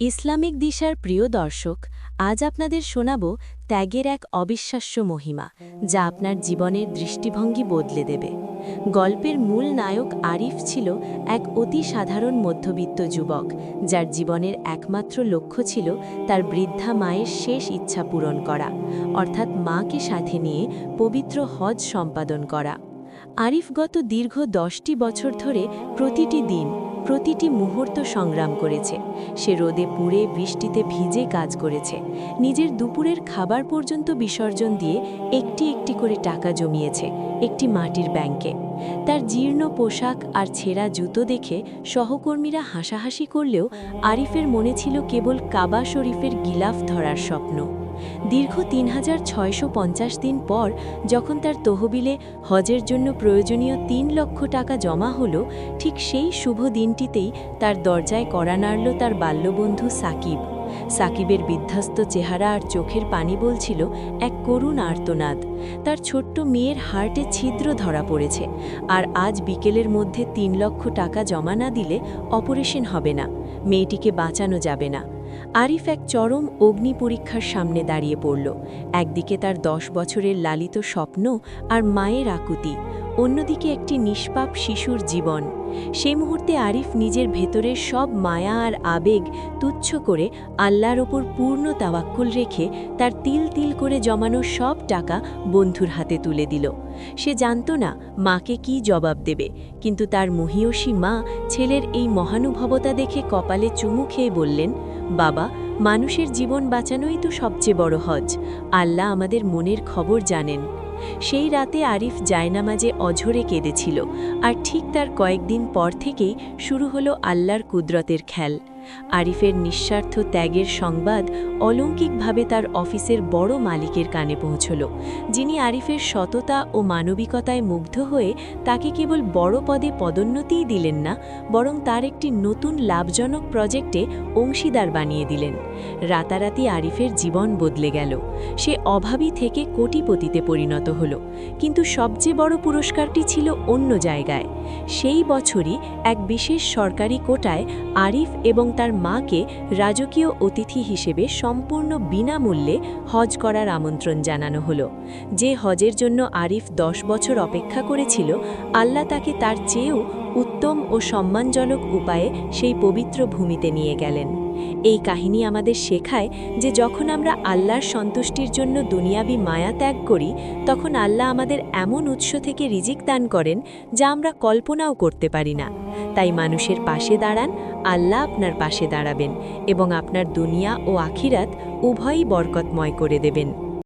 Islamic দিশার প্রিয় দর্শক, আজ আপনাদের শোনাব ত্যাগের এক অবিশ্বাস্য মহিমা, যা আপনার জীবনের দৃষ্টিভঙ্গি বদলে দেবে। গল্পের মূল নায়ক আরিফ ছিল এক অতি সাধারণ মধ্যবিত্ত যুবক, যার জীবনের একমাত্র লক্ষ্য ছিল তার বৃদ্ধা মায়ের শেষ ইচ্ছা পূরণ করা, অর্থাৎ মাকে সাথে নিয়ে পবিত্র হজ সম্পাদন করা। আরিফ গত দীর্ঘ দশটি বছর ধরে প্রতিটি দিন প্রতিটি মুহূর্ত সংগ্রাম করেছে। সে রোদে পুড়ে বৃষ্টিতে ভিজে কাজ করেছে। নিজের দুপুরের খাবার পর্যন্ত বিসর্জন দিয়ে একটি একটি করে টাকা জমিয়েছে একটি মাটির ব্যাংকে। তার জীর্ণ পোশাক আর ছেঁড়া জুতো দেখে সহকর্মীরা হাসাহাসি করলেও আরিফের মনে ছিল কেবল কাবা শরীফের গিলাফ ধরার স্বপ্ন। দীর্ঘ তিন হাজার ছয়শো পঞ্চাশ দিন পর যখন তার তহবিলে হজের জন্য প্রয়োজনীয় তিন লক্ষ টাকা জমা হলো, ঠিক সেই শুভ দিনটিতেই তার দরজায় কড়া নাড়ল তার বাল্যবন্ধু সাকিব। সাকিবের বিধ্বস্ত চেহারা আর চোখের পানি বলছিল এক করুণ আর্তনাদ। তার ছোট্ট মেয়ের হার্টে ছিদ্র ধরা পড়েছে, আর আজ বিকেলের মধ্যে তিন লক্ষ টাকা জমা না দিলে অপারেশন হবে না, মেয়েটিকে বাঁচানো যাবে না। আরিফ এক চরম অগ্নি পরীক্ষার সামনে দাঁড়িয়ে পড়ল। একদিকে তার দশ বছরের লালিত স্বপ্ন আর মায়ের আকুতি। অন্যদিকে একটি নিষ্পাপ শিশুর জীবন। সেই মুহূর্তে আরিফ নিজের ভেতরের সব মায়া আর আবেগ তুচ্ছ করে আল্লাহর ওপর পূর্ণ তাওয়াক্কুল রেখে তার তিল তিল করে জমানো সব টাকা বন্ধুর হাতে তুলে দিল। সে জানত না মাকে কি জবাব দেবে, কিন্তু তার মহিয়সী মা ছেলের এই মহানুভবতা দেখে কপালে চুমু খেয়ে বললেন, বাবা, মানুষের জীবন বাঁচানোই তো সবচেয়ে বড় হজ। আল্লাহ আমাদের মনের খবর জানেন। সেই রাতে আরিফ জায়নামাজে অঝরে কেঁদেছিল, আর ঠিক তার কয়েকদিন পর থেকেই শুরু হলো আল্লাহর কুদরতের খেল। আরিফের নিঃস্বার্থ ত্যাগের সংবাদ অলৌকিকভাবে তার অফিসের বড় মালিকের কানে পৌঁছল, যিনি আরিফের সততা ও মানবিকতায় মুগ্ধ হয়ে তাকে কেবল বড় পদে পদোন্নতিই দিলেন না, বরং তার একটি নতুন লাভজনক প্রজেক্টে অংশীদার বানিয়ে দিলেন। রাতারাতি আরিফের জীবন বদলে গেল। সে অভাবী থেকে কোটিপতিতে পরিণত হল, কিন্তু সবচেয়ে বড় পুরস্কারটি ছিল অন্য জায়গায়। সেই বছরই এক বিশেষ সরকারি কোটায় আরিফ এবং তার মাকে রাজকীয় অতিথি হিসেবে সম্পূর্ণ বিনামূল্যে হজ করার আমন্ত্রণ জানানো হলো। যে হজের জন্য আরিফ দশ বছর অপেক্ষা করেছিল, আল্লাহ তাকে তার চেয়েও উত্তম ও সম্মানজনক উপায়ে সেই পবিত্র ভূমিতে নিয়ে গেলেন। এই কাহিনী আমাদের শেখায় যে যখন আমরা আল্লাহর সন্তুষ্টির জন্য দুনিয়াবি মায়া ত্যাগ করি, তখন আল্লাহ আমাদের এমন উৎস থেকে রিজিক দান করেন যা আমরা কল্পনাও করতে পারি না। তাই মানুষের পাশে দাঁড়ান, আল্লাহ আপনার পাশে দাঁড়াবেন এবং আপনার দুনিয়া ও আখিরাত উভয়ই বরকতময় করে দেবেন।